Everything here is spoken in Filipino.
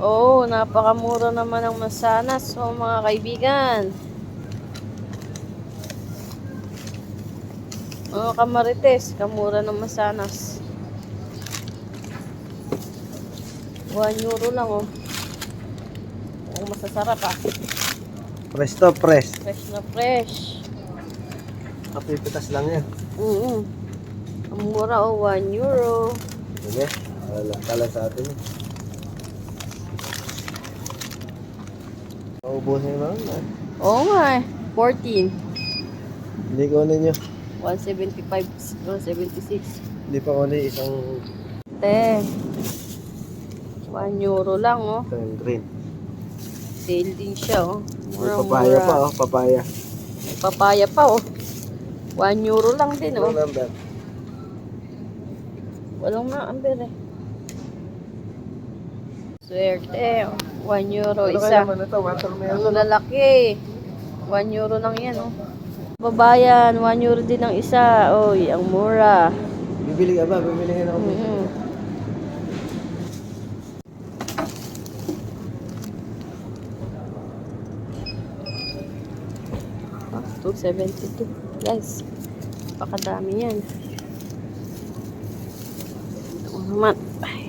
Oo, napakamura naman ang masanas, so mga kaibigan. Mga kamarites, kamura ng masanas. 1 euro lang, oh. Ang masasarap, ah. Press to press. Fresh na fresh. Kapipitas lang yan. Mm Ang mura, oh. 1 euro. Sige. Wala kala sa atin. eh. Maubusin mo na. Oo nga, eh. 14. Hindi ko ninyo. 175, 176. Hindi pa ko isang Te. 1 euro lang, oh. yung green. Sale din siya, oh. May Murang papaya pa oh, papaya. May papaya pa, oh. 1 euro lang din, Ano oh. number? Walang na, amber, eh. Swerte, oh. 1 euro Ano isa. kaya naman ito? Watermelon. Ang lalaki. 1 euro lang yan, oh. Babayan, 1 euro din ang isa. Oy, ang mura. Bibili ka ba? Bibili ka na ako. Mm-mm. Ah, 272. Guys, pakadami yan. Ito naman. Ay.